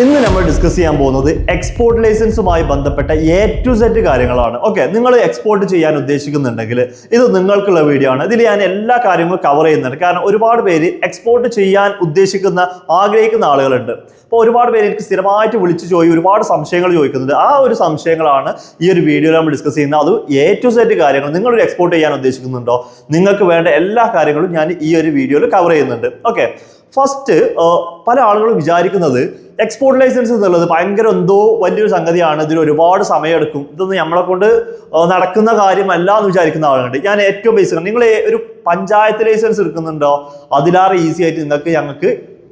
ഇന്ന് നമ്മൾ ഡിസ്കസ് ചെയ്യാൻ പോകുന്നത് എക്സ്പോർട്ട് ലൈസൻസുമായി ബന്ധപ്പെട്ട എ ടു സെറ്റ് കാര്യങ്ങളാണ്. ഓക്കെ നിങ്ങൾ എക്സ്പോർട്ട് ചെയ്യാൻ ഉദ്ദേശിക്കുന്നുണ്ടെങ്കിൽ ഇത് നിങ്ങൾക്കുള്ള വീഡിയോ ആണ്. ഇതിൽ ഞാൻ എല്ലാ കാര്യങ്ങളും കവർ ചെയ്യുന്നുണ്ട്. കാരണം ഒരുപാട് പേര് എക്സ്പോർട്ട് ചെയ്യാൻ ഉദ്ദേശിക്കുന്ന ആഗ്രഹിക്കുന്ന ആളുകളുണ്ട്. അപ്പോൾ ഒരുപാട് പേര് എനിക്ക് സ്ഥിരമായിട്ട് വിളിച്ച് ചോദി ഒരുപാട് സംശയങ്ങൾ ചോദിക്കുന്നുണ്ട്. ആ ഒരു സംശയങ്ങളാണ് ഈ ഒരു വീഡിയോയിൽ നമ്മൾ ഡിസ്കസ് ചെയ്യുന്നത്. അത് എ ടു സെറ്റ് കാര്യങ്ങൾ നിങ്ങളൊരു എക്സ്പോർട്ട് ചെയ്യാൻ ഉദ്ദേശിക്കുന്നുണ്ടോ? നിങ്ങൾക്ക് വേണ്ട എല്ലാ കാര്യങ്ങളും ഞാൻ ഈ ഒരു വീഡിയോയിൽ കവർ ചെയ്യുന്നുണ്ട്. ഓക്കെ ഫസ്റ്റ് പല ആളുകളും വിചാരിക്കുന്നത് എക്സ്പോർട്ട് ലൈസൻസ് എന്നുള്ളത് ഭയങ്കര എന്തോ വലിയൊരു സംഗതിയാണ്. ഇതിന് ഒരുപാട് സമയമെടുക്കും. ഇതൊന്നും നമ്മളെ കൊണ്ട് നടക്കുന്ന കാര്യമല്ല എന്ന് വിചാരിക്കുന്ന ആളുണ്ട് ഞാൻ ഏറ്റവും ബേസിക് നിങ്ങൾ ഒരു പഞ്ചായത്ത് ലൈസൻസ് എടുക്കുന്നുണ്ടോ? അതിലാറെ ഈസി ആയിട്ട് നിങ്ങൾക്ക് ഞങ്ങൾക്ക്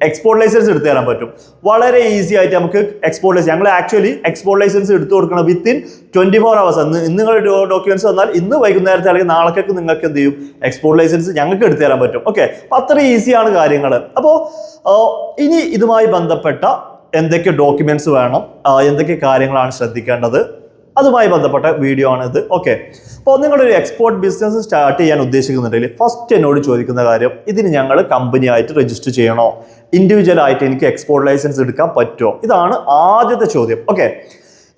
എക്സ്പോർട്ട് ലൈസൻസ് എടുത്തു തരാൻ പറ്റും. വളരെ ഈസി ആയിട്ട് നമുക്ക് എക്സ്പോർട്ട് ലൈസൻസ് ഞങ്ങൾ ആക്ച്വലി എക്സ്പോർട്ട് ലൈസൻസ് എടുത്തു കൊടുക്കണം വിത്തിൻ ട്വന്റി ഫോർ അവേഴ്സ് ഇന്ന് നിങ്ങൾ ഡോക്യുമെന്റ്സ് വന്നാൽ ഇന്ന് വൈകുന്നേരത്തെ അല്ലെങ്കിൽ നാളേക്കൊക്കെ നിങ്ങൾക്ക് എന്ത് ചെയ്യും? എക്സ്പോർട്ട് ലൈസൻസ് ഞങ്ങൾക്ക് എടുത്തു തരാൻ പറ്റും. ഓക്കെ അത്ര ഈസിയാണ് കാര്യങ്ങൾ അപ്പോൾ ഇനി ഇതുമായി ബന്ധപ്പെട്ട എന്തൊക്കെ ഡോക്യുമെന്റ്സ് വേണം? എന്തൊക്കെ കാര്യങ്ങളാണ് ശ്രദ്ധിക്കേണ്ടത്? അതുമായി ബന്ധപ്പെട്ട വീഡിയോ ആണ് ഇത് ഓക്കെ അപ്പോൾ നിങ്ങളൊരു എക്സ്പോർട്ട് ബിസിനസ് സ്റ്റാർട്ട് ചെയ്യാൻ ഉദ്ദേശിക്കുന്നുണ്ടെങ്കിൽ ഫസ്റ്റ് എന്നോട് ചോദിക്കുന്ന കാര്യം ഇതിന് ഞങ്ങൾ കമ്പനി ആയിട്ട് രജിസ്റ്റർ ചെയ്യണോ? ഇൻഡിവിജ്വൽ ആയിട്ട് എനിക്ക് എക്സ്പോർട്ട് ലൈസൻസ് എടുക്കാൻ പറ്റുമോ? ഇതാണ് ആദ്യത്തെ ചോദ്യം. ഓക്കെ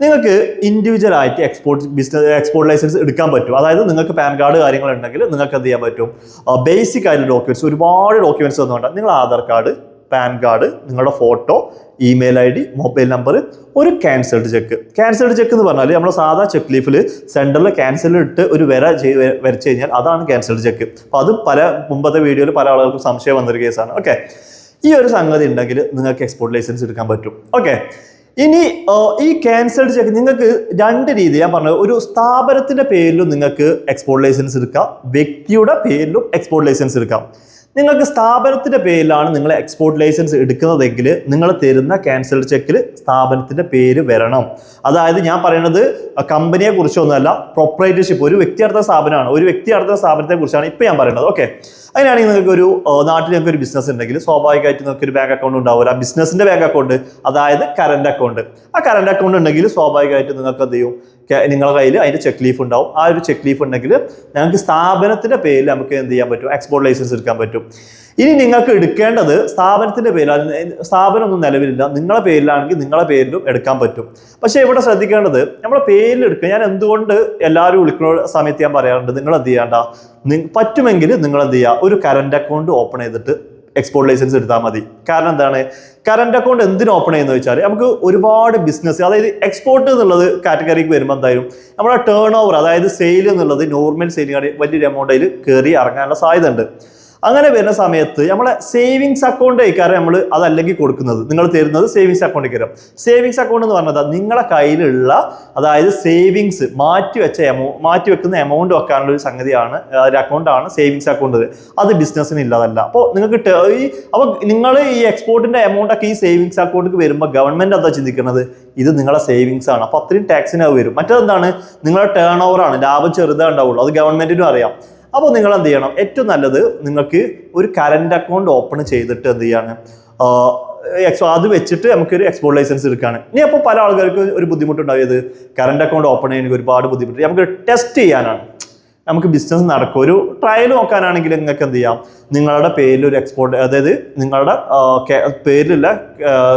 നിങ്ങൾക്ക് ഇൻഡിവിജ്വൽ ആയിട്ട് എക്സ്പോർട്ട് ബിസിനസ് എക്സ്പോർട്ട് ലൈസൻസ് എടുക്കാൻ പറ്റും അതായത് നിങ്ങൾക്ക് പാൻ കാർഡ് കാര്യങ്ങളുണ്ടെങ്കിൽ നിങ്ങൾക്ക് എന്ത് ചെയ്യാൻ പറ്റും? ബേസിക് ആയിട്ടുള്ള ഡോക്യുമെന്റ്സ് ഒരുപാട് ഡോക്യുമെന്റ്സ് തന്നുകൊണ്ട് നിങ്ങൾ ആധാർ കാർഡ് പാൻ കാർഡ് നിങ്ങളുടെ photo email I D mobile number ഒരു ക്യാൻസൽഡ് ചെക്ക്. ക്യാൻസൽഡ് ചെക്ക് എന്ന് പറഞ്ഞാൽ നമ്മൾ സാധാ ചെക്ക് ലീഫിൽ സെന്ററിൽ ക്യാൻസൽ ഇട്ട് ഒരു വര വരച്ച് കഴിഞ്ഞാൽ അതാണ് ക്യാൻസൽഡ് ചെക്ക്. അപ്പോൾ അതും പല മുമ്പത്തെ വീഡിയോയിൽ പല ആളുകൾക്കും സംശയം വന്നൊരു കേസാണ്. ഓക്കെ. ഈ ഒരു സംഗതി ഉണ്ടെങ്കിൽ നിങ്ങൾക്ക് എക്സ്പോർട്ട് ലൈസൻസ് എടുക്കാൻ പറ്റും. ഓക്കെ. ഇനി ഈ ക്യാൻസൽഡ് ചെക്ക് നിങ്ങൾക്ക് രണ്ട് രീതി ഞാൻ പറഞ്ഞത്. ഒരു സ്ഥാപനത്തിന്റെ പേരിലും നിങ്ങൾക്ക് എക്സ്പോർട്ട് ലൈസൻസ് എടുക്കാം. വ്യക്തിയുടെ പേരിലും എക്സ്പോർട്ട് ലൈസൻസ് എടുക്കാം. നിങ്ങൾക്ക് സ്ഥാപനത്തിന്റെ പേരിലാണ് നിങ്ങൾ എക്സ്പോർട്ട് ലൈസൻസ് എടുക്കുന്നതെങ്കിൽ നിങ്ങൾ തരുന്ന ക്യാൻസൽ ചെക്കിൽ സ്ഥാപനത്തിന്റെ പേര് വരണം. അതായത് ഞാൻ പറയുന്നത് കമ്പനിയെ കുറിച്ചൊന്നുമല്ല പ്രൊപ്പറേറ്റർഷിപ്പ് ഒരു വ്യക്തി നടത്തുന്ന സ്ഥാപനമാണ്. ഒരു വ്യക്തി നടത്തുന്ന സ്ഥാപനത്തെ കുറിച്ചാണ് ഇപ്പം ഞാൻ പറയുന്നത് ഓക്കെ അങ്ങനെയാണെങ്കിൽ നിങ്ങൾക്ക് ഒരു നാട്ടിൽ നിങ്ങൾക്ക് ഒരു ബിസിനസ് ഉണ്ടെങ്കിൽ സ്വാഭാവികമായിട്ട് നിങ്ങൾക്ക് ഒരു ബാങ്ക് അക്കൗണ്ട് ഉണ്ടാവില്ല ബിസിനസിന്റെ ബാങ്ക് അക്കൗണ്ട് അതായത് കറണ്ട് അക്കൗണ്ട് ആ കറണ്ട് അക്കൗണ്ട് ഉണ്ടെങ്കിൽ സ്വാഭാവികമായിട്ട് നിങ്ങൾക്ക് എന്ത് ചെയ്യും? നിങ്ങളുടെ കയ്യിൽ അതിന്റെ ചെക്ക് ലീഫ് ഉണ്ടാവും. ആ ഒരു ചെക്ക് ലീഫ് ഉണ്ടെങ്കിൽ ഞങ്ങൾക്ക് സ്ഥാപനത്തിന്റെ പേരിൽ നമുക്ക് എന്ത് ചെയ്യാൻ പറ്റും? എക്സ്പോർട്ട് ലൈസൻസ് എടുക്കാൻ പറ്റും. ഇനി നിങ്ങൾക്ക് എടുക്കേണ്ടത് സ്ഥാപനത്തിന്റെ പേരിലാണ് സ്ഥാപനം ഒന്നും നിലവിലില്ല. നിങ്ങളെ പേരിലാണെങ്കിൽ നിങ്ങളെ പേരിലും എടുക്കാൻ പറ്റും. പക്ഷേ ഇവിടെ ശ്രദ്ധിക്കേണ്ടത് നമ്മളെ പേരിൽ എടുക്കുക. ഞാൻ എന്തുകൊണ്ട് എല്ലാവരും വിളിക്കുന്ന സമയത്ത് ഞാൻ പറയാറുണ്ട് നിങ്ങൾ എന്ത് ചെയ്യണ്ട? പറ്റുമെങ്കിൽ നിങ്ങൾ എന്ത് ചെയ്യുക ഒരു കറന്റ് അക്കൗണ്ട് ഓപ്പൺ ചെയ്തിട്ട് എക്സ്പോർട്ട് ലൈസൻസ് എടുത്താൽ മതി. കാരണം എന്താണ്? കറണ്ട് അക്കൗണ്ട് എന്തിനു ഓപ്പൺ ചെയ്യുന്നത് വെച്ചാൽ നമുക്ക് ഒരുപാട് ബിസിനസ് അതായത് എക്സ്പോർട്ട് എന്നുള്ളത് കാറ്റഗറിക്ക് വരുമ്പോൾ എന്തായാലും നമ്മുടെ ടേൺ ഓവർ അതായത് സെയിൽ എന്നുള്ളത് നോർമൽ സെയിലിംഗ് വലിയൊരു എമൗണ്ടിൽ കയറി ഇറങ്ങാനുള്ള സാധ്യത ഉണ്ട് അങ്ങനെ വരുന്ന സമയത്ത് നമ്മളെ സേവിങ്സ് അക്കൗണ്ട് ആയിക്കാരം നമ്മൾ അതല്ലെങ്കിൽ കൊടുക്കുന്നത്. നിങ്ങൾ തരുന്നത് സേവിങ്സ് അക്കൗണ്ട് കയറും. സേവിങ്സ് അക്കൗണ്ട് എന്ന് പറഞ്ഞത് നിങ്ങളെ കയ്യിലുള്ള അതായത് സേവിങ്സ് മാറ്റി വെച്ച എമൗ മാറ്റി വെക്കുന്ന എമൗണ്ട് വെക്കാനുള്ള ഒരു സംഗതിയാണ് ഒരു അക്കൗണ്ടാണ് സേവിങ്സ് അക്കൗണ്ട് അത് ബിസിനസ്സിന് ഇല്ലാതല്ല. അപ്പോൾ നിങ്ങൾക്ക് ഈ അപ്പോൾ നിങ്ങൾ ഈ എക്സ്പോർട്ടിന്റെ എമൗണ്ടൊക്കെ ഈ സേവിങ്സ് അക്കൗണ്ടിൽ വരുമ്പോൾ ഗവൺമെന്റ് എന്താ ചിന്തിക്കുന്നത്? ഇത് നിങ്ങളെ സേവിങ്സ് ആണ്. അപ്പോൾ അത്രയും ടാക്സിനാവ് വരും. മറ്റേതെന്താണ്? നിങ്ങളുടെ ടേൺ ഓവറാണ് ലാഭം ചെറുതേ ഉണ്ടാവുള്ളൂ. അത് ഗവൺമെന്റിനും അറിയാം. അപ്പോൾ നിങ്ങൾ എന്ത് ചെയ്യണം? ഏറ്റവും നല്ലത് നിങ്ങൾക്ക് ഒരു കറന്റ് അക്കൗണ്ട് ഓപ്പൺ ചെയ്തിട്ട് എന്ത് ചെയ്യാണ്? എക്സ്പോ അത് വെച്ചിട്ട് നമുക്കൊരു എക്സ്പോർട്ട് ലൈസൻസ് എടുക്കുകയാണ്. ഇനി അപ്പോൾ പല ആൾക്കാർക്ക് ഒരു ബുദ്ധിമുട്ടുണ്ടായത് കറണ്ട് അക്കൗണ്ട് ഓപ്പൺ ചെയ്യാൻ ഒരുപാട് ബുദ്ധിമുട്ട്. നമുക്ക് ടെസ്റ്റ് ചെയ്യാനാണ്. നമുക്ക് ബിസിനസ് നടക്കും. ഒരു ട്രയൽ നോക്കാനാണെങ്കിൽ നിങ്ങൾക്ക് എന്ത് ചെയ്യാം? നിങ്ങളുടെ പേരിൽ ഒരു എക്സ്പോർട്ട് അതായത് നിങ്ങളുടെ പേരിലുള്ള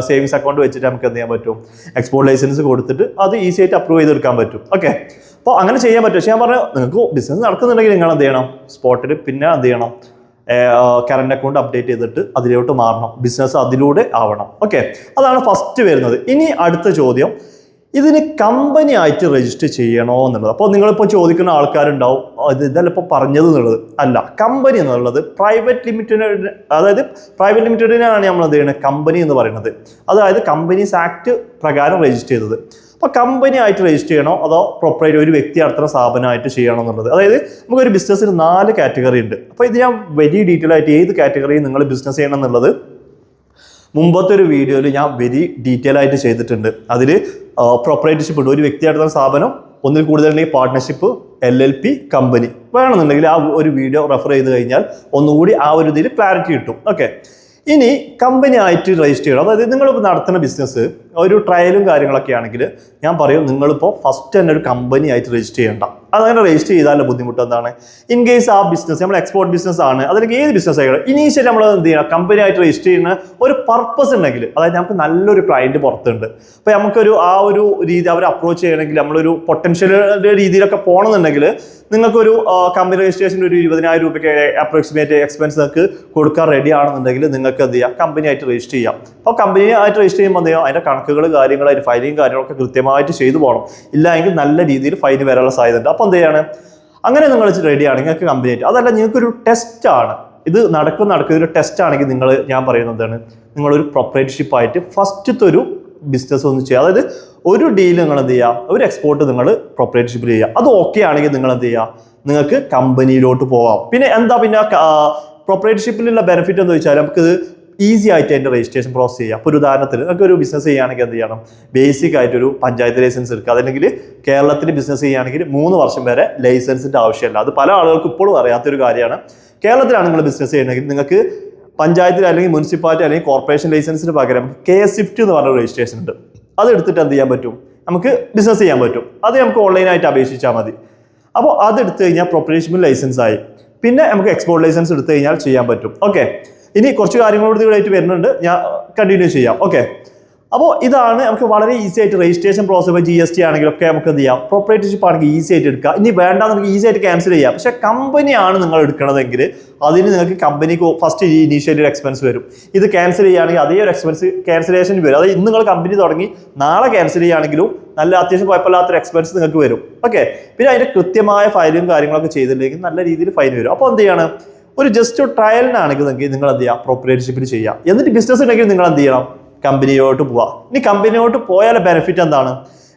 സേവിങ്സ് അക്കൗണ്ട് വെച്ചിട്ട് നമുക്ക് എന്ത് ചെയ്യാൻ പറ്റും? എക്സ്പോർട്ട് ലൈസൻസ് കൊടുത്തിട്ട് അത് ഈസി ആയിട്ട് അപ്രൂവ് ചെയ്തെടുക്കാൻ പറ്റും. ഓക്കെ അപ്പോൾ അങ്ങനെ ചെയ്യാൻ പറ്റും. പക്ഷേ ഞാൻ പറഞ്ഞു നിങ്ങൾക്ക് ബിസിനസ് നടക്കുന്നുണ്ടെങ്കിൽ നിങ്ങൾ എന്ത് ചെയ്യണം? സ്പോട്ടിൽ പിന്നെ എന്ത് ചെയ്യണം? കറണ്ട് അക്കൗണ്ട് അപ്ഡേറ്റ് ചെയ്തിട്ട് അതിലോട്ട് മാറണം. ബിസിനസ് അതിലൂടെ ആവണം. ഓക്കെ അതാണ് ഫസ്റ്റ് വരുന്നത്. ഇനി അടുത്ത ചോദ്യം. ഇതിന് കമ്പനി ആയിട്ട് രജിസ്റ്റർ ചെയ്യണോ എന്നുള്ളത്. അപ്പോൾ നിങ്ങളിപ്പോൾ ചോദിക്കുന്ന ആൾക്കാരുണ്ടാവും. അത് ഇതല്ല ഇപ്പോൾ പറഞ്ഞത് എന്നുള്ളത്. അല്ല കമ്പനി എന്നുള്ളത് പ്രൈവറ്റ് ലിമിറ്റഡ് അതായത് പ്രൈവറ്റ് ലിമിറ്റഡിനാണ് നമ്മൾ എന്ത് ചെയ്യുന്നത് കമ്പനി എന്ന് പറയുന്നത്. അതായത് കമ്പനീസ് ആക്ട് പ്രകാരം രജിസ്റ്റർ ചെയ്തത്. അപ്പോൾ കമ്പനി ആയിട്ട് രജിസ്റ്റർ ചെയ്യണോ? അതോ പ്രൊപ്പറേറ്റ് ഒരു വ്യക്തി നടത്തുന്ന സ്ഥാപനമായിട്ട് ചെയ്യണോ എന്നുള്ളത്? അതായത് നമുക്കൊരു ബിസിനസ്സിന് നാല് കാറ്റഗറി ഉണ്ട്. അപ്പോൾ ഇത് ഞാൻ വെരി ഡീറ്റെയിൽ ആയിട്ട് ഏത് കാറ്റഗറിയിൽ നിങ്ങൾ ബിസിനസ് ചെയ്യണം എന്നുള്ളത് മുമ്പത്തെ ഒരു വീഡിയോയിൽ ഞാൻ വെരി ഡീറ്റെയിൽ ആയിട്ട് ചെയ്തിട്ടുണ്ട്. അതിൽ പ്രൊപ്പറേറ്റർഷിപ്പ് ഉണ്ട്. ഒരു വ്യക്തി നടത്തുന്ന സ്ഥാപനം ഒന്നിൽ കൂടുതൽ ഉണ്ടെങ്കിൽ partnership L L P company വേണമെന്നുണ്ടെങ്കിൽ ആ ഒരു വീഡിയോ റെഫർ ചെയ്ത് കഴിഞ്ഞാൽ ഒന്നുകൂടി ആ ഒരു ഇതിൽ ക്ലാരിറ്റി കിട്ടും. ഓക്കെ ഇനി കമ്പനി ആയിട്ട് രജിസ്റ്റർ ചെയ്യണം. അതായത് നിങ്ങൾ നടത്തുന്ന ബിസിനസ് ഒരു ട്രയലും കാര്യങ്ങളൊക്കെ ആണെങ്കിൽ ഞാൻ പറയും നിങ്ങളിപ്പോൾ ഫസ്റ്റ് തന്നെ ഒരു കമ്പനി ആയിട്ട് രജിസ്റ്റർ ചെയ്യണ്ട. അതങ്ങനെ രജിസ്റ്റർ ചെയ്താലുള്ള ബുദ്ധിമുട്ട് എന്താണ്? ഇൻ കേസ് ആ ബിസിനസ് നമ്മൾ എക്സ്പോർട്ട് ബിസിനസ് ആണ് അതിലേക്ക് ഏത് ബിസിനസ് ആയിക്കോട്ടെ ഇനീഷ്യൽ നമ്മൾ എന്ത് ചെയ്യണം? കമ്പനി ആയിട്ട് രജിസ്റ്റർ ചെയ്യുന്ന ഒരു പർപ്പസ് ഉണ്ടെങ്കിൽ അതായത് നമുക്ക് നല്ലൊരു ക്ലയന്റ് പുറത്തുണ്ട്. അപ്പോൾ നമുക്കൊരു ആ ഒരു രീതി അവർ അപ്രോച്ച് ചെയ്യണമെങ്കിൽ നമ്മളൊരു പൊട്ടൻഷ്യൽ രീതിയിലൊക്കെ പോകണമെന്നുണ്ടെങ്കിൽ നിങ്ങൾക്കൊരു കമ്പനി രജിസ്ട്രേഷൻ ഒരു ഇരുപതിനായിരം രൂപയ്ക്ക് അപ്രോക്സിമേറ്റ് എക്സ്പെൻസ് നിങ്ങൾക്ക് കൊടുക്കാൻ റെഡി ആണെന്നുണ്ടെങ്കിൽ നിങ്ങൾക്ക് എന്ത് ചെയ്യാം? കമ്പനി ആയിട്ട് രജിസ്റ്റർ ചെയ്യാം. അപ്പോൾ കമ്പനി ആയിട്ട് രജിസ്റ്റർ ചെയ്യുമ്പോൾ എന്ത് ചെയ്യാം? അതിന്റെ കണക്കുകൾ കാര്യങ്ങൾ അതിന് ഫയലിങ് കാര്യങ്ങളൊക്കെ കൃത്യമായിട്ട് ചെയ്തു പോകണം. ഇല്ല എങ്കിൽ നല്ല രീതിയിൽ ഫൈൻ വരാനുള്ള സാധ്യതയുണ്ട്. അപ്പോൾ എന്ത് ചെയ്യാണ് അങ്ങനെ നിങ്ങൾ റെഡിയാണ് നിങ്ങൾക്ക് കമ്പനി ആയിട്ട്. അതല്ല നിങ്ങൾക്കൊരു ടെസ്റ്റ് ആണ്. ഇത് നടക്കും നടക്കും ഇതൊരു ടെസ്റ്റ് ആണെങ്കിൽ നിങ്ങൾ ഞാൻ പറയുന്നതാണ് നിങ്ങളൊരു പ്രൊപ്പറേറ്റർഷിപ്പ് ആയിട്ട് ഫസ്റ്റത്തെ ഒരു ബിസിനസ് ഒന്ന് ചെയ്യുക. അതായത് ഒരു ഡീൽ നിങ്ങൾ എന്ത് ചെയ്യുക? ഒരു എക്സ്പോർട്ട് നിങ്ങൾ പ്രൊപ്പറേറ്റർഷിപ്പിൽ ചെയ്യുക. അത് ഓക്കെ ആണെങ്കിൽ നിങ്ങൾ എന്ത് ചെയ്യുക? നിങ്ങൾക്ക് കമ്പനിയിലോട്ട് പോവാം പിന്നെ എന്താ പിന്നെ പ്രൊപ്പറേറ്റർഷിപ്പിലുള്ള ബെനിഫിറ്റ് എന്ന് വെച്ചാൽ നമുക്ക് ഈസി ആയിട്ട് അതിന്റെ രജിസ്ട്രേഷൻ പ്രോസസ് ചെയ്യുക അപ്പോൾ ഒരു ഉദാഹരണത്തിന് നമുക്ക് ഒരു ബിസിനസ് ചെയ്യുകയാണെങ്കിൽ എന്ത് ചെയ്യണം? ബേസിക് ആയിട്ടൊരു പഞ്ചായത്ത് ലൈസൻസ് എടുക്കുക. അതല്ലെങ്കിൽ കേരളത്തിൽ ബിസിനസ് ചെയ്യുകയാണെങ്കിൽ മൂന്ന് വർഷം വരെ ലൈസൻസിന്റെ ആവശ്യമില്ല. അത് പല ആളുകൾക്ക് ഇപ്പോഴും അറിയാത്തൊരു കാര്യമാണ്. കേരളത്തിലാണ് നിങ്ങൾ ബിസിനസ് ചെയ്യണമെങ്കിൽ നിങ്ങൾക്ക് പഞ്ചായത്തിൽ അല്ലെങ്കിൽ മുനിസിപ്പാലിറ്റി അല്ലെങ്കിൽ കോർപ്പറേഷൻ ലൈസൻസിന് പകരം കെ എസ് സ്വിഫ്റ്റ് എന്ന് പറഞ്ഞ രജിസ്ട്രേഷൻ ഉണ്ട്. അത് എടുത്തിട്ട് എന്ത് ചെയ്യാൻ പറ്റും? നമുക്ക് ബിസിനസ് ചെയ്യാൻ പറ്റും. അത് നമുക്ക് ഓൺലൈനായിട്ട് അപേക്ഷിച്ചാൽ മതി. അപ്പോൾ അതെടുത്ത് കഴിഞ്ഞാൽ പ്രൊപ്പറേഷൻ ലൈസൻസ് ആയി. പിന്നെ നമുക്ക് എക്സ്പോർട്ട് ലൈസൻസ് എടുത്തു കഴിഞ്ഞാൽ ചെയ്യാൻ പറ്റും. ഓക്കെ ഇനി കുറച്ച് കാര്യങ്ങളോട് ഇതിലായിട്ട് വരുന്നുണ്ട്. ഞാൻ കണ്ടിന്യൂ ചെയ്യാം. ഓക്കെ അപ്പോൾ ഇതാണ് നമുക്ക് വളരെ ഈസി ആയിട്ട് registration process G S T ആണെങ്കിലൊക്കെ നമുക്ക് എന്ത് ചെയ്യാം? പ്രോപ്പറേറ്റർഷിപ്പ് ആണെങ്കിൽ ഈസി ആയിട്ട് എടുക്കാം. ഇനി വേണ്ട നമുക്ക് ഈസി ആയിട്ട് ക്യാൻസൽ ചെയ്യാം. പക്ഷേ കമ്പനിയാണ് നിങ്ങൾ എടുക്കണതെങ്കിൽ അതിന് നിങ്ങൾക്ക് കമ്പനിക്ക് ഫസ്റ്റ് ഇനീഷ്യലി ഒരു എക്സ്പെൻസ് വരും. ഇത് ക്യാൻസൽ ചെയ്യുകയാണെങ്കിൽ അതേ ഒരു എക്സ്പെൻസ് ക്യാൻസലേഷൻ വരും. അതായത് ഇന്ന് നിങ്ങൾ കമ്പനി തുടങ്ങി നാളെ ക്യാൻസൽ ചെയ്യുകയാണെങ്കിലും നല്ല അത്യാവശ്യം കുഴപ്പമില്ലാത്തൊരു എക്സ്പെൻസ് നിങ്ങൾക്ക് വരും. ഓക്കെ പിന്നെ അതിന്റെ കൃത്യമായ ഫയലും കാര്യങ്ങളൊക്കെ ചെയ്തില്ലെങ്കിൽ നല്ല രീതിയിൽ ഫൈൻ വരും. അപ്പോൾ എന്ത് ചെയ്യണം? ഒരു ജസ്റ്റ് ട്രയലിനാണെങ്കിൽ നിങ്ങൾക്ക് നിങ്ങൾ എന്ത് ചെയ്യാം? പ്രൊപ്പറേറ്റർഷിപ്പിൽ ചെയ്യാം. എന്നിട്ട് ബിസിനസ് ഉണ്ടെങ്കിൽ നിങ്ങൾ എന്ത് ചെയ്യണം? കമ്പനിയോട്ട് പോവാം. ഇനി കമ്പനിയോട്ട് പോയാൽ ബെനിഫിറ്റ് എന്താണ്?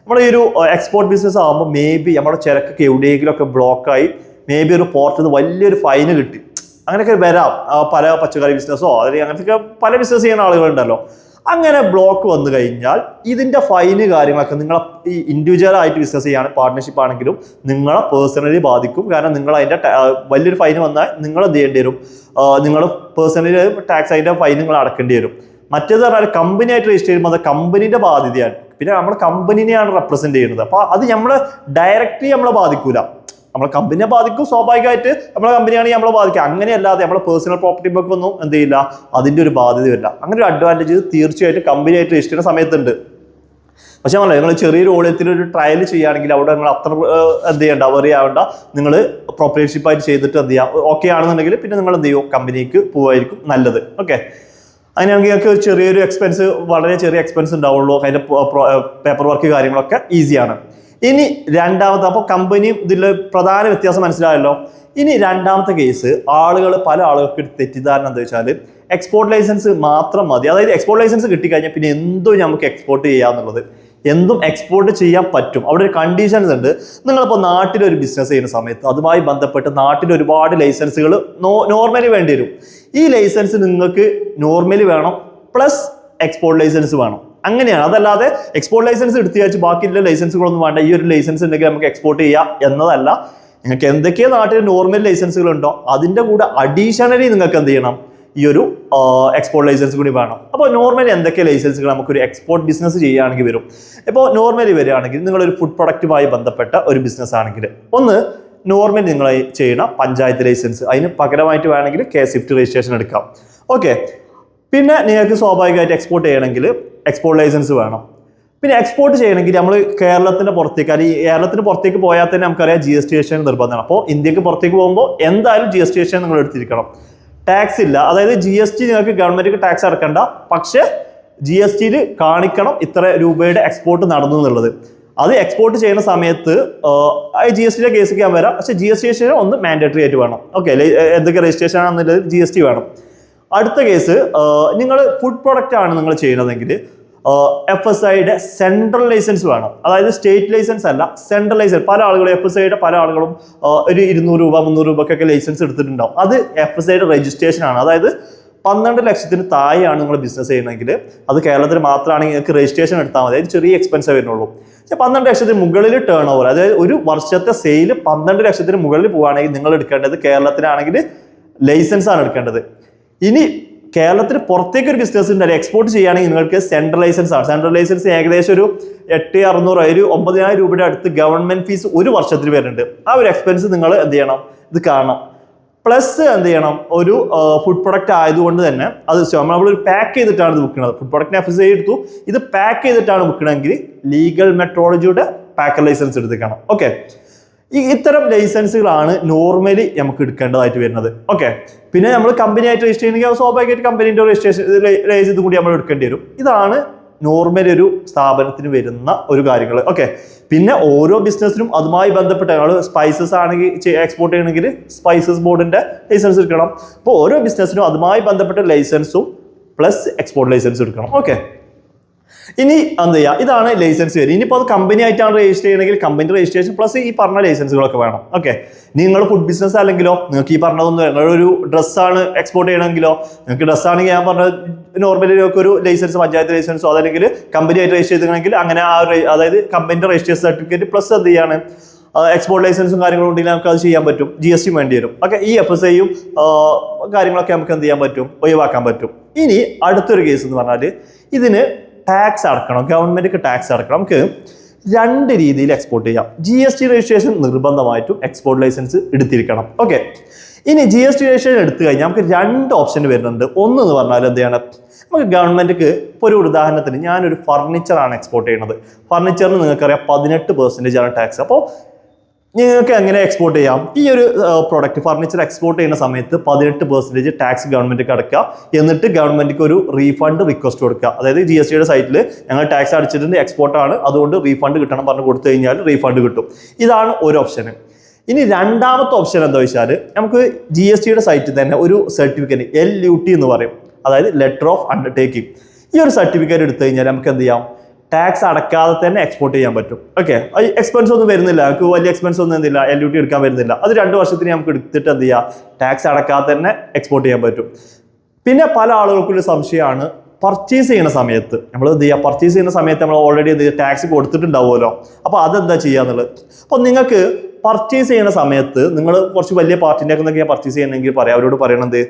നമ്മുടെ ഈ ഒരു എക്സ്പോർട്ട് ബിസിനസ് ആകുമ്പോൾ മേ ബി നമ്മുടെ ചരക്കൊക്കെ എവിടെയെങ്കിലുമൊക്കെ ബ്ലോക്കായി മേ ബി ഒരു പോർട്ടിൽ നിന്ന് വലിയൊരു ഫൈന് കിട്ടി. അങ്ങനെയൊക്കെ വരാം. പല പച്ചക്കറി ബിസിനസ്സോ അല്ലെങ്കിൽ അങ്ങനത്തെ പല ബിസിനസ് ചെയ്യുന്ന ആളുകളുണ്ടല്ലോ. അങ്ങനെ ബ്ലോക്ക് വന്നു കഴിഞ്ഞാൽ ഇതിന്റെ ഫൈന് കാര്യങ്ങളൊക്കെ നിങ്ങളെ ഈ ഇൻഡിവിജ്വൽ ആയിട്ട് ബിസിനസ് ചെയ്യാണ്. പാർട്ട്ണർഷിപ്പ് ആണെങ്കിലും നിങ്ങളെ പേഴ്സണലി ബാധിക്കും. കാരണം നിങ്ങൾ അതിന്റെ വലിയൊരു ഫൈൻ വന്നാൽ നിങ്ങൾ എന്ത് ചെയ്യേണ്ടി വരും? നിങ്ങൾ പേഴ്സണലി ടാക്സ് അതിന്റെ ഫൈൻ നിങ്ങൾ അടക്കേണ്ടി വരും. മറ്റേത് പറഞ്ഞാൽ കമ്പനി ആയിട്ട് രജിസ്റ്റർ ചെയ്യുമ്പോൾ അത് കമ്പനിയുടെ ബാധ്യതയാണ്. പിന്നെ നമ്മൾ കമ്പനിനെയാണ് റെപ്രസെന്റ് ചെയ്യുന്നത്. അപ്പോൾ അത് നമ്മൾ ഡയറക്റ്റ്ലി നമ്മളെ ബാധിക്കൂല. നമ്മളെ കമ്പനിയെ ബാധിക്കും സ്വാഭാവികമായിട്ട് നമ്മളെ കമ്പനിയാണെങ്കിൽ നമ്മളെ ബാധിക്കുക അങ്ങനെയല്ലാതെ നമ്മളെ പേഴ്സണൽ പ്രോപ്പർട്ടി ബുക്ക് ഒന്നും എന്ത് ചെയ്യില്ല. അതിന്റെ ഒരു ബാധ്യത വരില്ല അങ്ങനെ ഒരു അഡ്വാന്റേജ് തീർച്ചയായിട്ടും കമ്പനി ആയിട്ട് രജിസ്റ്റർ ചെയ്യുന്ന സമയത്തുണ്ട്. പക്ഷെ നമ്മളെ നിങ്ങൾ ചെറിയൊരു ഓളിയത്തിൽ ഒരു ട്രയൽ ചെയ്യുകയാണെങ്കിൽ അവിടെ നിങ്ങൾ അത്ര എന്ത് ചെയ്യണ്ട വറി ആവേണ്ട. നിങ്ങൾ പ്രൊപ്പറേറ്റർഷിപ്പ് ആയിട്ട് ചെയ്തിട്ട് എന്ത് ചെയ്യാം ഓക്കെ ആണെന്നുണ്ടെങ്കിൽ പിന്നെ നിങ്ങൾ എന്ത് ചെയ്യും കമ്പനിക്ക് പോവായിരിക്കും നല്ലത്. ഓക്കെ അങ്ങനെയാണെങ്കിൽ നിങ്ങൾക്ക് ഒരു ചെറിയൊരു എക്സ്പെൻസ് വളരെ ചെറിയ എക്സ്പെൻസ് ഉണ്ടാവുള്ളൂ. അതിന്റെ പേപ്പർ വർക്ക് കാര്യങ്ങളൊക്കെ ഈസിയാണ് ഇനി രണ്ടാമത്തെ അപ്പോൾ കമ്പനിയും ഇതിൽ പ്രധാന വ്യത്യാസം മനസ്സിലായല്ലോ. ഇനി രണ്ടാമത്തെ കേസ് ആളുകൾ പല ആളുകൾക്ക് തെറ്റിദ്ധാരണ എന്താ വെച്ചാൽ എക്സ്പോർട്ട് ലൈസൻസ് മാത്രം മതി. അതായത് എക്സ്പോർട്ട് ലൈസൻസ് കിട്ടിക്കഴിഞ്ഞാൽ പിന്നെ എന്തും നമുക്ക് എക്സ്പോർട്ട് ചെയ്യാമെന്നുള്ളത് എന്തും എക്സ്പോർട്ട് ചെയ്യാൻ പറ്റും. അവിടെ ഒരു കണ്ടീഷൻസ് ഉണ്ട്. നിങ്ങളിപ്പോൾ നാട്ടിലൊരു ബിസിനസ് ചെയ്യുന്ന സമയത്ത് അതുമായി ബന്ധപ്പെട്ട് നാട്ടിൽ ഒരുപാട് ലൈസൻസുകൾ നോർമലി വേണ്ടി വരും. ഈ ലൈസൻസ് നിങ്ങൾക്ക് നോർമലി വേണം പ്ലസ് എക്സ്പോർട്ട് ലൈസൻസ് വേണം. അങ്ങനെയാണ്. അതല്ലാതെ എക്സ്പോർട്ട് ലൈസൻസ് എടുത്തു വെച്ച് ബാക്കിയുള്ള ലൈസൻസുകളൊന്നും വേണ്ട. ഈ ഒരു ലൈസൻസ് ഉണ്ടെങ്കിൽ നമുക്ക് എക്സ്പോർട്ട് ചെയ്യാം എന്നതല്ല. നിങ്ങൾക്ക് എന്തൊക്കെ നാട്ടിൽ നോർമൽ ലൈസൻസുകൾ ഉണ്ടോ? അതിന്റെ കൂടെ അഡീഷണലി നിങ്ങൾക്ക് എന്ത് ചെയ്യണം? ഈ ഒരു എക്സ്പോർട്ട് ലൈസൻസ് കൂടി വേണം. അപ്പോൾ നോർമലി എന്തൊക്കെ ലൈസൻസുകൾ നമുക്കൊരു എക്സ്പോർട്ട് ബിസിനസ് ചെയ്യുകയാണെങ്കിൽ വരും? ഇപ്പോൾ നോർമലി വരികയാണെങ്കിൽ നിങ്ങളൊരു ഫുഡ് പ്രൊഡക്റ്റുമായി ബന്ധപ്പെട്ട ഒരു ബിസിനസ് ആണെങ്കിൽ. ഒന്ന് നോർമലി നിങ്ങൾ ചെയ്യണം പഞ്ചായത്ത് ലൈസൻസ് അതിന് പകരമായിട്ട് വേണമെങ്കിൽ കെ സ്വിഫ്റ്റ് രജിസ്ട്രേഷൻ എടുക്കാം. ഓക്കെ പിന്നെ നിങ്ങൾക്ക് സ്വാഭാവികമായിട്ട് എക്സ്പോർട്ട് ചെയ്യണമെങ്കിൽ എക്സ്പോർട്ട് ലൈസൻസ് വേണം. പിന്നെ എക്സ്പോർട്ട് ചെയ്യണമെങ്കിൽ നമ്മൾ കേരളത്തിന്റെ പുറത്തേക്ക് അല്ലെങ്കിൽ കേരളത്തിന് പുറത്തേക്ക് പോയാൽ തന്നെ നമുക്കറിയാം ജി എസ് ടി രജിസ്ട്രേഷൻ നിർബന്ധമാണ്. അപ്പോൾ ഇന്ത്യയ്ക്ക് പുറത്തേക്ക് പോകുമ്പോൾ എന്തായാലും ജി എസ് ടി രജിസ്ട്രേഷൻ നിങ്ങൾ എടുത്തിരിക്കണം. ടാക്സ് ഇല്ല. അതായത് ജി എസ് ടി നിങ്ങൾക്ക് ഗവൺമെന്റിക്ക് ടാക്സ് അടക്കണ്ട. പക്ഷേ ജി എസ് ടിയിൽ കാണിക്കണം ഇത്ര രൂപയുടെ എക്സ്പോർട്ട് നടന്നു എന്നുള്ളത്. അത് എക്സ്പോർട്ട് ചെയ്യുന്ന സമയത്ത് ജി എസ് ടിയുടെ കേസ് ഞാൻ വരാം. പക്ഷേ ജി എസ് ടി രജിസ്ട്രേഷൻ ഒന്ന് മാൻഡേറ്ററി ആയിട്ട് വേണം. ഓക്കെ എന്തൊക്കെ രജിസ്ട്രേഷൻ ആണെന്നുള്ളത് ജി എസ് ടി വേണം. അടുത്ത കേസ് നിങ്ങൾ ഫുഡ് പ്രൊഡക്റ്റ് ആണ് നിങ്ങൾ ചെയ്യുന്നതെങ്കിൽ എഫ് എസ് ഐയുടെ സെൻട്രൽ ലൈസൻസ് വേണം. അതായത് സ്റ്റേറ്റ് ലൈസൻസ് അല്ല സെൻട്രൽ ലൈസൻസ് പല ആളുകളും എഫ് എസ് ഐയുടെ പല ആളുകളും ഒരു ഇരുന്നൂറ് രൂപ മുന്നൂറ് രൂപക്കൊക്കെ ലൈസൻസ് എടുത്തിട്ടുണ്ടാവും. അത് എഫ് എസ് ഐയുടെ രജിസ്ട്രേഷൻ ആണ്. അതായത് പന്ത്രണ്ട് ലക്ഷത്തിന് താഴെയാണ് നിങ്ങൾ ബിസിനസ് ചെയ്യുന്നതെങ്കിൽ അത് കേരളത്തിൽ മാത്രമാണെങ്കിൽ നിങ്ങൾക്ക് രജിസ്ട്രേഷൻ എടുത്താൽ മതി. അതായത് ചെറിയ എക്സ്പെൻസ് വരുന്നുള്ളൂ. പക്ഷേ പന്ത്രണ്ട് ലക്ഷത്തിന് മുകളിൽ ടേൺ ഓവർ അതായത് ഒരു വർഷത്തെ സെയിൽ പന്ത്രണ്ട് ലക്ഷത്തിന് മുകളിൽ പോവുകയാണെങ്കിൽ നിങ്ങൾ എടുക്കേണ്ടത് കേരളത്തിലാണെങ്കിൽ ലൈസൻസ് ആണ് എടുക്കേണ്ടത്. ഇനി കേരളത്തിന് പുറത്തേക്ക് ഒരു ബിസിനസ് ഉണ്ടല്ലോ എക്സ്പോർട്ട് ചെയ്യുകയാണെങ്കിൽ നിങ്ങൾക്ക് സെൻട്രൽ ലൈസൻസ് ആണ്. സെൻട്രൽ ലൈസൻസ് ഏകദേശം ഒരു എട്ട് അറുന്നൂറ് ഒരു ഒമ്പതിനായിരം രൂപയുടെ അടുത്ത് ഗവൺമെന്റ് ഫീസ് ഒരു വർഷത്തിൽ വരുന്നുണ്ട്. ആ ഒരു എക്സ്പെൻസ് നിങ്ങൾ എന്ത് ചെയ്യണം? ഇത് കാണണം. പ്ലസ് എന്ത് ചെയ്യണം? ഒരു ഫുഡ് പ്രൊഡക്റ്റ് ആയതുകൊണ്ട് തന്നെ അത് നമ്മളൊരു പാക്ക് ചെയ്തിട്ടാണ് ഇത് വിൽക്കുന്നത്. ഫുഡ് പ്രൊഡക്റ്റിനെ എഫ് എസ് എടുത്തു. ഇത് പാക്ക് ചെയ്തിട്ടാണ് വിൽക്കണമെങ്കിൽ ലീഗൽ മെട്രോളജിയുടെ പാക്കർ ലൈസൻസ് എടുത്തേക്കണം. ഓക്കെ ഈ ഇത്തരം ലൈസൻസുകളാണ് നോർമലി നമുക്ക് എടുക്കേണ്ടതായിട്ട് വരുന്നത്. ഓക്കെ പിന്നെ നമ്മൾ കമ്പനിയായിട്ട് രജിസ്റ്റർ ചെയ്യണമെങ്കിൽ സ്വാഭാവികമായിട്ട് കമ്പനീന്റെ രജിസ്ട്രേഷൻ ലൈസൻസ് കൂടി നമ്മൾ എടുക്കേണ്ടി വരും. ഇതാണ് നോർമൽ ഒരു സ്ഥാപനത്തിന് വരുന്ന ഒരു കാര്യങ്ങൾ. ഓക്കെ പിന്നെ ഓരോ ബിസിനസ്സിനും അതുമായി ബന്ധപ്പെട്ട നമ്മൾ സ്പൈസസ് ആണെങ്കിൽ എക്സ്പോർട്ട് ചെയ്യണമെങ്കിൽ സ്പൈസസ് ബോർഡിന്റെ ലൈസൻസ് എടുക്കണം. അപ്പോൾ ഓരോ ബിസിനസ്സിനും അതുമായി ബന്ധപ്പെട്ട ലൈസൻസും പ്ലസ് എക്സ്പോർട്ട് ലൈസൻസ് എടുക്കണം. ഓക്കെ ഇനി എന്ത് ചെയ്യുക ഇതാണ് ലൈസൻസ് വരും. ഇനിയിപ്പോൾ അത് കമ്പനി ആയിട്ടാണ് രജിസ്റ്റർ ചെയ്യണമെങ്കിൽ കമ്പനി രജിസ്ട്രേഷൻ പ്ലസ് ഈ പറഞ്ഞ ലൈസൻസുകളൊക്കെ വേണം. ഓക്കെ നിങ്ങൾ ഫുഡ് ബിസിനസ് അല്ലെങ്കിലോ നിങ്ങൾക്ക് ഈ പറഞ്ഞതൊന്നും നിങ്ങളൊരു ഡ്രസ്സാണ് എക്സ്പോർട്ട് ചെയ്യണമെങ്കിലോ നിങ്ങൾക്ക് ഡ്രസ്സാണെങ്കിൽ ഞാൻ പറഞ്ഞ നോർമലി ഒക്കെ ഒരു ലൈസൻസ് പഞ്ചായത്ത് ലൈസൻസോ അതല്ലെങ്കിൽ കമ്പനി ആയിട്ട് രജിസ്റ്റർ ചെയ്തിട്ടുണ്ടെങ്കിൽ അങ്ങനെ ആ അതായത് കമ്പനിയുടെ രജിസ്ട്രേഷൻ സർട്ടിഫിക്കറ്റ് പ്ലസ് എന്ത് ചെയ്യാണ്? എക്സ്പോർട്ട് ലൈസൻസും കാര്യങ്ങളും ഉണ്ടെങ്കിൽ നമുക്ക് അത് ചെയ്യാൻ പറ്റും. ജി എസ് ടി വേണ്ടി വരും. ഓക്കെ ഈ എഫ് എസ് ഐയും കാര്യങ്ങളൊക്കെ നമുക്ക് എന്ത് ചെയ്യാൻ പറ്റും? ഒഴിവാക്കാൻ പറ്റും. ഇനി അടുത്തൊരു കേസ് എന്ന് പറഞ്ഞാൽ ഇതിന് ടാക്സ് അടക്കണം ഗവൺമെന്റിക്ക് ടാക്സ് അടക്കണം. നമുക്ക് രണ്ട് രീതിയിൽ എക്സ്പോർട്ട് ചെയ്യാം. ജി എസ് ടി രജിസ്ട്രേഷൻ നിർബന്ധമായിട്ടും എക്സ്പോർട്ട് ലൈസൻസ് എടുത്തിരിക്കണം. ഓക്കെ ഇനി ജി എസ് ടി രജിസ്ട്രേഷൻ എടുത്തു കഴിഞ്ഞാൽ നമുക്ക് രണ്ട് ഓപ്ഷൻ വരുന്നുണ്ട്. ഒന്ന് എന്ന് പറഞ്ഞാൽ എന്താണ്? നമുക്ക് ഗവൺമെന്റിക്ക് ഇപ്പോൾ ഒരു ഉദാഹരണത്തിന് ഞാനൊരു ഫർണിച്ചറാണ് എക്സ്പോർട്ട് ചെയ്യുന്നത്. ഫർണിച്ചറിന് നിങ്ങൾക്കറിയാം പതിനെട്ട് പെർസെന്റേജ് ആണ് ടാക്സ് അപ്പോൾ നിങ്ങൾക്ക് എങ്ങനെ എക്സ്പോർട്ട് ചെയ്യാം? ഈ ഒരു പ്രോഡക്റ്റ് ഫർണിച്ചർ എക്സ്പോർട്ട് ചെയ്യുന്ന സമയത്ത് പതിനെട്ട് പെർസെന്റേജ് ടാക്സ് ഗവൺമെന്റ് അടക്കുക എന്നിട്ട് ഗവൺമെന്റിക്ക് ഒരു റീഫണ്ട് റിക്വസ്റ്റ് കൊടുക്കുക. അതായത് ജി എസ് ടിയുടെ സൈറ്റിൽ ഞങ്ങൾ ടാക്സ് അടിച്ചിട്ടുണ്ട് എക്സ്പോർട്ടാണ് അതുകൊണ്ട് റീഫണ്ട് കിട്ടണം പറഞ്ഞ് കൊടുത്തു കഴിഞ്ഞാൽ റീഫണ്ട് കിട്ടും. ഇതാണ് ഒരു ഓപ്ഷന് ഇനി രണ്ടാമത്തെ ഓപ്ഷൻ എന്താ വെച്ചാൽ നമുക്ക് ജി എസ് ടിയുടെ സൈറ്റിൽ തന്നെ ഒരു സർട്ടിഫിക്കറ്റ് എൽ യു ടി എന്ന് പറയും. അതായത് ലെറ്റർ ഓഫ് അണ്ടർടേക്കിംഗ് ഈ ഒരു സർട്ടിഫിക്കറ്റ് എടുത്തു കഴിഞ്ഞാൽ നമുക്ക് എന്ത് ചെയ്യാം? ടാക്സ് അടക്കാതെ തന്നെ എക്സ്പോർട്ട് ചെയ്യാൻ പറ്റും. ഓക്കെ എക്സ്പെൻസ് ഒന്നും വരുന്നില്ല. നമുക്ക് വലിയ എക്സ്പെൻസ് ഒന്നും എന്തില്ല. എൽ ടി എടുക്കാൻ വരുന്നില്ല. അത് രണ്ട് വർഷത്തിന് നമുക്ക് എടുത്തിട്ട് എന്ത് ചെയ്യാം? ടാക്സ് അടക്കാതെ തന്നെ എക്സ്പോർട്ട് ചെയ്യാൻ പറ്റും. പിന്നെ പല ആളുകൾക്കും ഒരു സംശയമാണ്. പർച്ചേസ് ചെയ്യുന്ന സമയത്ത് നമ്മൾ എന്ത് ചെയ്യുക പർച്ചേസ് ചെയ്യുന്ന സമയത്ത് നമ്മൾ ഓൾറെഡി എന്ത് ചെയ്യുക ടാക്സ് കൊടുത്തിട്ടുണ്ടാവുമല്ലോ. അപ്പോൾ അതെന്താ ചെയ്യാന്നുള്ളത് അപ്പോൾ നിങ്ങൾക്ക് പർച്ചേസ് ചെയ്യുന്ന സമയത്ത് നിങ്ങൾ കുറച്ച് വലിയ പാർട്ടിന്റെ ഒക്കെ പർച്ചേസ് ചെയ്യണമെങ്കിൽ പറയാം. അവരോട് പറയണത്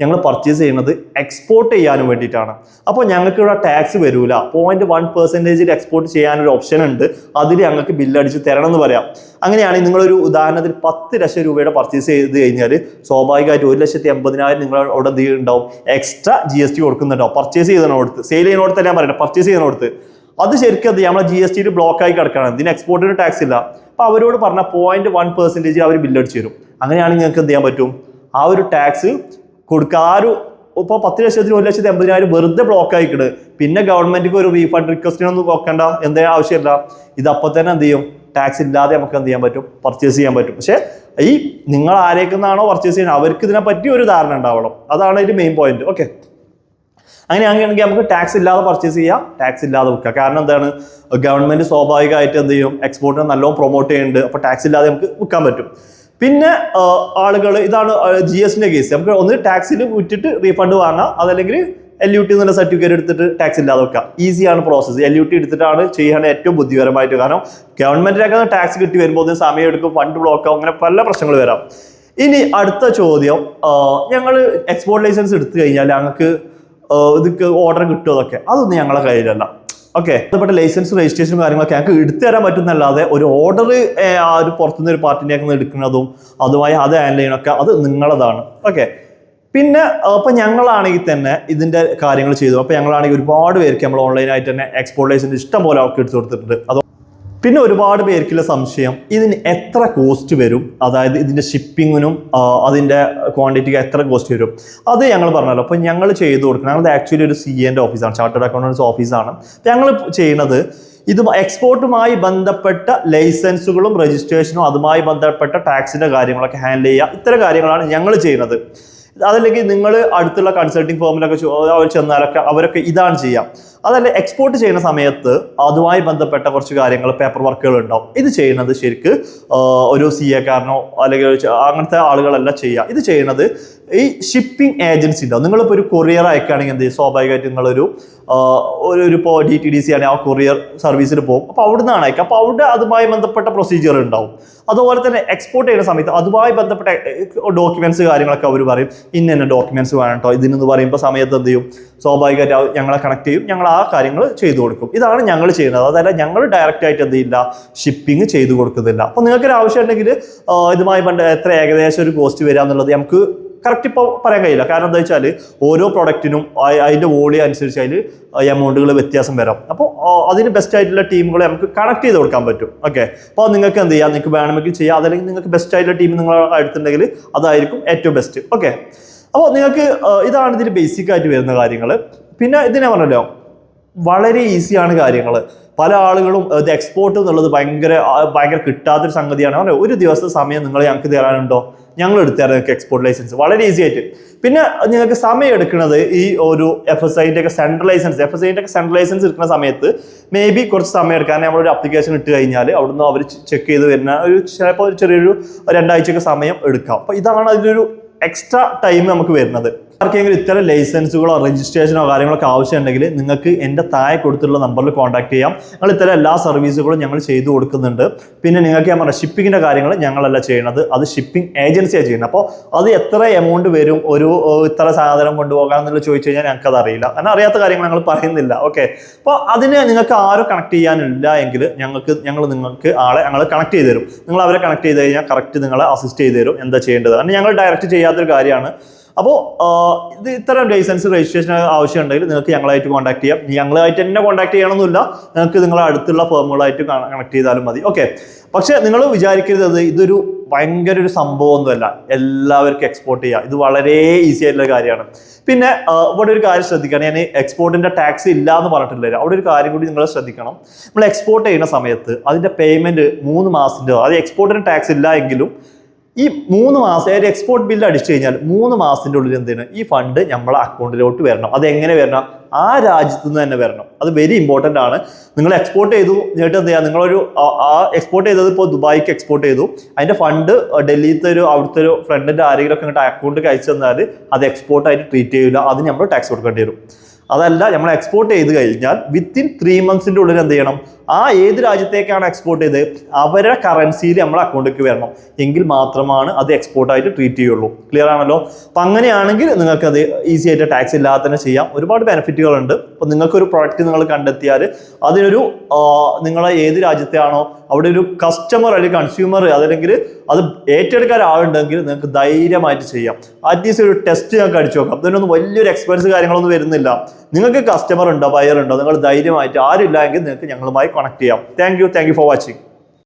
ഞങ്ങൾ പർച്ചേസ് ചെയ്യുന്നത് എക്സ്പോർട്ട് ചെയ്യാനും വേണ്ടിയിട്ടാണ്. അപ്പോൾ ഞങ്ങൾക്ക് ഇവിടെ ടാക്സ് വരില്ല പോയിന്റ് വൺ പെർസെന്റേജിൽ എക്സ്പോർട്ട് ചെയ്യാനൊരു ഓപ്ഷൻ ഉണ്ട്. അതിൽ ഞങ്ങൾക്ക് ബില്ലടിച്ച് തരണം എന്ന് പറയാം. അങ്ങനെയാണെങ്കിൽ നിങ്ങളൊരു ഉദാഹരണത്തിൽ പത്ത് ലക്ഷം രൂപയുടെ പർച്ചേസ് ചെയ്ത് കഴിഞ്ഞാൽ സ്വാഭാവികമായിട്ട് ഒരു ലക്ഷത്തി എൺപതിനായിരം നിങ്ങൾ അവിടെ എന്ത് ഉണ്ടാവും എക്സ്ട്രാ ജി എസ് ടി കൊടുക്കുന്നുണ്ടാവും. പർച്ചേസ് ചെയ്തതിനോടത്ത് സെയിൽ ചെയ്യുന്നോടത്ത് ഞാൻ പറയട്ടെ പർച്ചേസ് ചെയ്യുന്നോടത്ത്. അത് ശരിക്കും അത് നമ്മളെ ജി എസ് ടിയിൽ ബ്ലോക്ക് ആയി കിടക്കണം ഇതിന് എക്സ്പോർട്ടിന് ടാക്സ് ഇല്ല. അപ്പോൾ അവരോട് പറഞ്ഞ പോയിന്റ് വൺ പെർസെന്റേജ് അവർ ബില്ലടിച്ച് തരും. അങ്ങനെയാണെങ്കിൽ നിങ്ങൾക്ക് എന്ത് ചെയ്യാൻ പറ്റും? ആ ഒരു ടാക്സ് കൊടുക്കുക ആ ഒരു ഇപ്പോൾ പത്ത് ലക്ഷത്തിന് ഒരു ലക്ഷത്തി എൺപതിനായിരം വെറുതെ ബ്ലോക്ക് ആയിക്കിട് പിന്നെ ഗവൺമെന്റിക്ക് ഒരു റീഫണ്ട് റിക്വസ്റ്റിനൊന്നും നോക്കണ്ട. എന്തേ ആവശ്യമില്ല. ഇത് അപ്പോൾ തന്നെ എന്ത് ചെയ്യും? ടാക്സ് ഇല്ലാതെ നമുക്ക് എന്ത് ചെയ്യാൻ പറ്റും? പർച്ചേസ് ചെയ്യാൻ പറ്റും. പക്ഷേ ഈ നിങ്ങൾ ആരേക്കുന്നാണോ പർച്ചേസ് ചെയ്യുന്നത് അവർക്ക് ഇതിനെ പറ്റി ഒരു ധാരണ ഉണ്ടാവണം. അതാണ് അതിന്റെ മെയിൻ പോയിന്റ് ഓക്കെ അങ്ങനെയാണെങ്കിൽ നമുക്ക് ടാക്സ് ഇല്ലാതെ പർച്ചേസ് ചെയ്യാം. ടാക്സ് ഇല്ലാതെ വിൽക്കാം. കാരണം എന്താണ്? ഗവൺമെന്റ് സ്വാഭാവികമായിട്ട് എന്ത് ചെയ്യും? എക്സ്പോർട്ടിനെ നല്ലോണം പ്രൊമോട്ട് ചെയ്യുന്നുണ്ട്. അപ്പോൾ ടാക്സ് ഇല്ലാതെ നമുക്ക് വിൽക്കാൻ പറ്റും. പിന്നെ ആളുകൾ ഇതാണ് ജി എസിന്റെ കേസ് നമുക്ക് ഒന്ന് ടാക്സിൽ വിറ്റിട്ട് റീഫണ്ട് വാങ്ങാം. അതല്ലെങ്കിൽ എൽ യു ടി എന്നുള്ള സർട്ടിഫിക്കറ്റ് എടുത്തിട്ട് ടാക്സ് ഇല്ലാതെ വെക്കാം. ഈസിയാണ് പ്രോസസ്സ് എൽ യു ടി എടുത്തിട്ടാണ് ചെയ്യാൻ ഏറ്റവും ബുദ്ധിപരമായിട്ട്. കാരണം ഗവൺമെന്റിനൊക്കെ ടാക്സ് കിട്ടി വരുമ്പോൾ സമയം എടുക്കും ഫണ്ട് ബ്ലോക്ക് ആവും അങ്ങനെ പല പ്രശ്നങ്ങൾ വരാം. ഇനി അടുത്ത ചോദ്യം ഞങ്ങൾ എക്സ്പോർട്ട് ലൈസൻസ് എടുത്തു കഴിഞ്ഞാൽ ഞങ്ങൾക്ക് ഇതൊക്കെ ഓർഡർ കിട്ടുമോ അതൊക്കെ അതൊന്നും ഞങ്ങളുടെ കയ്യിലല്ല. ഓക്കെ ബന്ധപ്പെട്ട ലൈസൻസ് രജിസ്ട്രേഷനും കാര്യങ്ങളൊക്കെ ഞങ്ങൾക്ക് എടുത്തു തരാൻ പറ്റുന്നല്ലാതെ ഒരു ഓർഡർ ആ ഒരു പുറത്തുനിന്ന് ഒരു പാർട്ടിന്റെ ഒക്കെ എടുക്കുന്നതും അതുമായി അത് ഹാൻഡിൽ ചെയ്യണമൊക്കെ അത് നിങ്ങളതാണ്. ഓക്കെ പിന്നെ അപ്പോൾ ഞങ്ങളാണെങ്കിൽ തന്നെ ഇതിന്റെ കാര്യങ്ങൾ ചെയ്തു. അപ്പോൾ ഞങ്ങളാണെങ്കിൽ ഒരുപാട് പേർക്ക് നമ്മൾ ഓൺലൈനായിട്ട് തന്നെ എക്സ്പോർട്ട് ലൈസൻസ് ഇഷ്ടം പോലെ അവർക്ക് എടുത്തു കൊടുത്തിട്ടുണ്ട്. അത് പിന്നെ ഒരുപാട് പേർക്കുള്ള സംശയം ഇതിന് എത്ര കോസ്റ്റ് വരും? അതായത് ഇതിന്റെ ഷിപ്പിങ്ങിനും അതിന്റെ ക്വാണ്ടിറ്റിക്ക് എത്ര കോസ്റ്റ് വരും? അത് ഞങ്ങൾ പറഞ്ഞല്ലോ. അപ്പോൾ ഞങ്ങൾ ചെയ്തു കൊടുക്കുന്നത് ഞങ്ങൾ ആക്ച്വലി ഒരു സി എന്റെ ഓഫീസാണ് ചാർട്ടേഡ് അക്കൗണ്ടൻസ് ഓഫീസാണ് ഞങ്ങൾ ചെയ്യുന്നത് ഇത് എക്സ്പോർട്ടുമായി ബന്ധപ്പെട്ട ലൈസൻസുകളും രജിസ്ട്രേഷനും അതുമായി ബന്ധപ്പെട്ട ടാക്സിന്റെ കാര്യങ്ങളൊക്കെ ഹാൻഡിൽ ചെയ്യുക. ഇത്തരം കാര്യങ്ങളാണ് ഞങ്ങൾ ചെയ്യുന്നത്. അതല്ലെങ്കിൽ നിങ്ങൾ അടുത്തുള്ള കൺസൾട്ടിങ് ഫേമിലൊക്കെ അവർ ചെന്നാലൊക്കെ അവരൊക്കെ ഇതാണ് ചെയ്യാം അതല്ല എക്സ്പോർട്ട് ചെയ്യുന്ന സമയത്ത് അതുമായി ബന്ധപ്പെട്ട കുറച്ച് കാര്യങ്ങൾ പേപ്പർ വർക്കുകൾ ഉണ്ടാവും. ഇത് ചെയ്യുന്നത് ശരിക്ക് ഒരു സി എക്കാരനോ അല്ലെങ്കിൽ അങ്ങനത്തെ ആളുകളല്ല ചെയ്യുക. ഇത് ചെയ്യുന്നത് ഈ ഷിപ്പിംഗ് ഏജൻസി ഉണ്ടാവും. നിങ്ങളിപ്പോൾ ഒരു കൊറിയർ അയക്കുകയാണെങ്കിൽ എന്ത് ചെയ്യും? സ്വാഭാവികമായിട്ട് നിങ്ങളൊരു ഒരു ഇപ്പോൾ ഡി ടി ഡി സി ആണെങ്കിൽ ആ കൊറിയർ സർവീസിൽ പോകും. അപ്പോൾ അവിടെ നിന്നാണ് അയക്കുക. അപ്പോൾ അവിടെ അതുമായി ബന്ധപ്പെട്ട പ്രൊസീജിയർ ഉണ്ടാവും. അതുപോലെ തന്നെ എക്സ്പോർട്ട് ചെയ്യുന്ന സമയത്ത് അതുമായി ബന്ധപ്പെട്ട ഡോക്യുമെന്റ്സ് കാര്യങ്ങളൊക്കെ അവർ പറയും. ഇന്ന ഇന്ന ഡോക്യുമെന്റ്സ് വേണം കേട്ടോ ഇതിനെന്ന് പറയുമ്പോൾ സമയത്ത് എന്ത് ചെയ്യും? സ്വാഭാവികമായിട്ട് ഞങ്ങളെ കണക്ട് ചെയ്യും ഞങ്ങൾ ആ കാര്യങ്ങൾ ചെയ്തു കൊടുക്കും. ഇതാണ് ഞങ്ങൾ ചെയ്യുന്നത്. അതല്ല ഞങ്ങൾ ഡയറക്റ്റ് ആയിട്ട് എന്ത് ചെയ്യില്ല ഷിപ്പിംഗ് ചെയ്തു കൊടുക്കുന്നില്ല. അപ്പോൾ നിങ്ങൾക്ക് ഒരു ആവശ്യം ഉണ്ടെങ്കിൽ ഇതുമായി ബന്ധ എത്ര ഏകദേശം ഒരു കോസ്റ്റ് വരിക എന്നുള്ളത് നമുക്ക് കറക്റ്റ് ഇപ്പോൾ പറയാൻ കഴിയില്ല. കാരണം എന്താ വെച്ചാൽ ഓരോ പ്രൊഡക്റ്റിനും അതിന്റെ വോളിയം അനുസരിച്ച് അതിൽ എമൗണ്ടുകൾ വ്യത്യാസം വരാം. അപ്പോൾ അതിന് ബെസ്റ്റ് ആയിട്ടുള്ള ടീമുകളെ നമുക്ക് കണക്ട് ചെയ്ത് കൊടുക്കാൻ പറ്റും. ഓക്കെ അപ്പോൾ നിങ്ങൾക്ക് എന്ത് ചെയ്യാം? നിങ്ങൾക്ക് വേണമെങ്കിൽ ചെയ്യാം. അതല്ലെങ്കിൽ നിങ്ങൾക്ക് ബെസ്റ്റ് ആയിട്ടുള്ള ടീം നിങ്ങളുടെ അടുത്തുണ്ടെങ്കിൽ അതായിരിക്കും ഏറ്റവും ബെസ്റ്റ് ഓക്കെ അപ്പോൾ നിങ്ങൾക്ക് ഇതാണ് ഇതിൽ ബേസിക് ആയിട്ട് വരുന്ന കാര്യങ്ങൾ. പിന്നെ ഇതിനെ പറഞ്ഞല്ലോ വളരെ ഈസിയാണ് കാര്യങ്ങൾ. പല ആളുകളും ഇത് എക്സ്പോർട്ട് എന്നുള്ളത് ഭയങ്കര ഭയങ്കര കിട്ടാത്തൊരു സംഗതിയാണ്. പറഞ്ഞത് ഒരു ദിവസത്തെ സമയം നിങ്ങൾ ഞങ്ങൾക്ക് തരാനുണ്ടോ? ഞങ്ങൾ എടുത്തുതരാം നിങ്ങൾക്ക് എക്സ്പോർട്ട് ലൈസൻസ് വളരെ ഈസി ആയിട്ട്. പിന്നെ നിങ്ങൾക്ക് സമയം എടുക്കുന്നത് ഈ ഒരു എഫ് എസ് ഐന്റെ ഒക്കെ സെൻട്രൽ ലൈസൻസ് എഫ് എസ് ഐന്റെ ഒക്കെ സെൻട്രൽ ലൈസൻസ് എടുക്കുന്ന സമയത്ത് മേ ബി കുറച്ച് സമയം എടുക്കാൻ നമ്മളൊരു അപ്ലിക്കേഷൻ ഇട്ട് കഴിഞ്ഞാൽ അവിടുന്ന് അവർ ചെക്ക് ചെയ്ത് വരുന്ന ഒരു ചിലപ്പോൾ ഒരു ചെറിയൊരു രണ്ടാഴ്ചയൊക്കെ സമയം എടുക്കാം. അപ്പോൾ ഇതാണ് അതിലൊരു എക്സ്ട്രാ ടൈം നമുക്ക് വരുന്നത്. ആർക്കെങ്കിലും ഇത്തരം ലൈസൻസുകളോ രജിസ്ട്രേഷനോ കാര്യങ്ങളൊക്കെ ആവശ്യമുണ്ടെങ്കിൽ നിങ്ങൾക്ക് എന്റെ താഴെ കൊടുത്തിട്ടുള്ള നമ്പറിൽ കോൺടാക്ട് ചെയ്യാം. ഞങ്ങൾ ഇത്തരം എല്ലാ സർവീസുകളും ഞങ്ങൾ ചെയ്തു കൊടുക്കുന്നുണ്ട്. പിന്നെ നിങ്ങൾക്ക് ഞാൻ പറഞ്ഞ ഷിപ്പിങ്ങിന്റെ കാര്യങ്ങൾ ഞങ്ങളല്ല ചെയ്യുന്നത്. അത് ഷിപ്പിംഗ് ഏജൻസിയാണ് ചെയ്യുന്നത്. അപ്പോൾ അത് എത്ര എമൗണ്ട് വരും? ഒരു ഇത്ര സാധനം കൊണ്ടുപോകാൻ എന്നുള്ളത് ചോദിച്ചു കഴിഞ്ഞാൽ ഞങ്ങൾക്കത് അറിയില്ല. കാരണം അറിയാത്ത കാര്യങ്ങൾ ഞങ്ങൾ പറയുന്നില്ല. ഓക്കെ അപ്പോൾ അതിന് നിങ്ങൾക്ക് ആരും കണക്ട് ചെയ്യാനില്ല എങ്കിൽ ഞങ്ങൾക്ക് ഞങ്ങൾ നിങ്ങൾക്ക് ആളെ ഞങ്ങൾ കണക്ട് ചെയ്ത് തരും. നിങ്ങൾ അവരെ കണക്ട് ചെയ്ത് കഴിഞ്ഞാൽ കറക്റ്റ് നിങ്ങളെ അസിസ്റ്റ് ചെയ്ത് തരും. എന്താ ചെയ്യേണ്ടത്? കാരണം ഞങ്ങൾ ഡയറക്റ്റ് ചെയ്യാത്തൊരു കാര്യമാണ്. അപ്പോൾ ഇത് ഇത്തരം ലൈസൻസ് രജിസ്ട്രേഷൻ ആവശ്യമുണ്ടെങ്കിൽ നിങ്ങൾക്ക് ഞങ്ങളായിട്ട് കോൺടാക്ട് ചെയ്യാം. ഞങ്ങളായിട്ട് തന്നെ കോൺടാക്ട് ചെയ്യണമെന്നില്ല നിങ്ങൾക്ക് നിങ്ങളെ അടുത്തുള്ള ഫേമുകളായിട്ട് കണക്ട് ചെയ്താലും മതി. ഓക്കെ പക്ഷേ നിങ്ങൾ വിചാരിക്കരുത് ഇതൊരു ഭയങ്കര ഒരു സംഭവമൊന്നുമല്ല. എല്ലാവർക്കും എക്സ്പോർട്ട് ചെയ്യാം. ഇത് വളരെ ഈസി ആയിട്ടുള്ള കാര്യമാണ്. പിന്നെ ഇവിടെ ഒരു കാര്യം ശ്രദ്ധിക്കണം. ഞാൻ എക്സ്പോർട്ടിന്റെ ടാക്സ് ഇല്ല എന്ന് പറഞ്ഞിട്ടില്ല. അവിടെ ഒരു കാര്യം കൂടി നിങ്ങൾ ശ്രദ്ധിക്കണം. നമ്മൾ എക്സ്പോർട്ട് ചെയ്യുന്ന സമയത്ത് അതിന്റെ പേയ്മെന്റ് മൂന്ന് മാസത്തിന്റെ അത് എക്സ്പോർട്ടിന് ടാക്സ് ഇല്ല എങ്കിലും ഈ മൂന്ന് മാസം ഒരു എക്സ്പോർട്ട് ബില്ല് അടിച്ചു കഴിഞ്ഞാൽ മൂന്ന് മാസത്തിന്റെ ഉള്ളിൽ എന്തിനാണ് ഈ ഫണ്ട് നമ്മളെ അക്കൗണ്ടിലോട്ട് വരണം. അത് എങ്ങനെ വരണം? ആ രാജ്യത്തു നിന്ന് തന്നെ വരണം. അത് വെരി ഇമ്പോർട്ടന്റ് ആണ്. നിങ്ങൾ എക്സ്പോർട്ട് ചെയ്തു എന്നിട്ട് എന്ത് ചെയ്യുക? നിങ്ങളൊരു ആ- എക്സ്പോർട്ട് ചെയ്തത് ഇപ്പോൾ ദുബായിക്ക് എക്സ്പോർട്ട് ചെയ്തു. അതിന്റെ ഫണ്ട് ഡൽഹിയിലത്തെ ഒരു അവിടുത്തെ ഒരു ഫ്രണ്ടിന്റെ ആരെങ്കിലും ഒക്കെ ഇങ്ങോട്ട് അക്കൗണ്ടിലേക്ക് അയച്ചു തന്നാൽ അത് എക്സ്പോർട്ടായിട്ട് ട്രീറ്റ് ചെയ്യില്ല അത് നമ്മൾ ടാക്സ് കൊടുക്കേണ്ടി വരും. അതല്ല നമ്മൾ എക്സ്പോർട്ട് ചെയ്ത് കഴിഞ്ഞാൽ വിത്തിൻ ത്രീ മന്ത്സിന്റെ ഉള്ളിൽ എന്ത് ചെയ്യണം? ആ ഏത് രാജ്യത്തേക്കാണ് എക്സ്പോർട്ട് ചെയ്ത്? അവരുടെ കറൻസിയിൽ നമ്മുടെ അക്കൗണ്ടിലേക്ക് വരണം. എങ്കിൽ മാത്രമാണ് അത് എക്സ്പോർട്ടായിട്ട് ട്രീറ്റ് ചെയ്യുള്ളൂ. ക്ലിയർ ആണല്ലോ? അപ്പം അങ്ങനെയാണെങ്കിൽ നിങ്ങൾക്ക് അത് ഈസി ആയിട്ട് ടാക്സ് ഇല്ലാതെ തന്നെ ചെയ്യാം. ഒരുപാട് ബെനിഫിറ്റുകളുണ്ട് അപ്പം നിങ്ങൾക്ക് ഒരു പ്രോഡക്റ്റ് നിങ്ങൾ കണ്ടെത്തിയാൽ അതിനൊരു നിങ്ങളെ ഏത് രാജ്യത്തെയാണോ അവിടെ ഒരു കസ്റ്റമർ അല്ലെങ്കിൽ കൺസ്യൂമർ അതല്ലെങ്കിൽ അത് ഏറ്റെടുക്കാൻ ആളുണ്ടെങ്കിൽ നിങ്ങൾക്ക് ധൈര്യമായിട്ട് ചെയ്യാം. അറ്റ്ലീസ്റ്റ് ഒരു ടെസ്റ്റ് ഞങ്ങൾക്ക് അടിച്ചു നോക്കാം. അതിനൊന്നും വലിയൊരു എക്സ്പെൻസ് കാര്യങ്ങളൊന്നും വരുന്നില്ല. നിങ്ങൾക്ക് കസ്റ്റമർ ഉണ്ടോ ബയർ ഉണ്ടോ നിങ്ങൾ ധൈര്യമായിട്ട് ആരില്ല എങ്കിൽ നിങ്ങൾക്ക് ഞങ്ങളുമായി കണക്ട് ചെയ്യാം. Thank you thank you for watching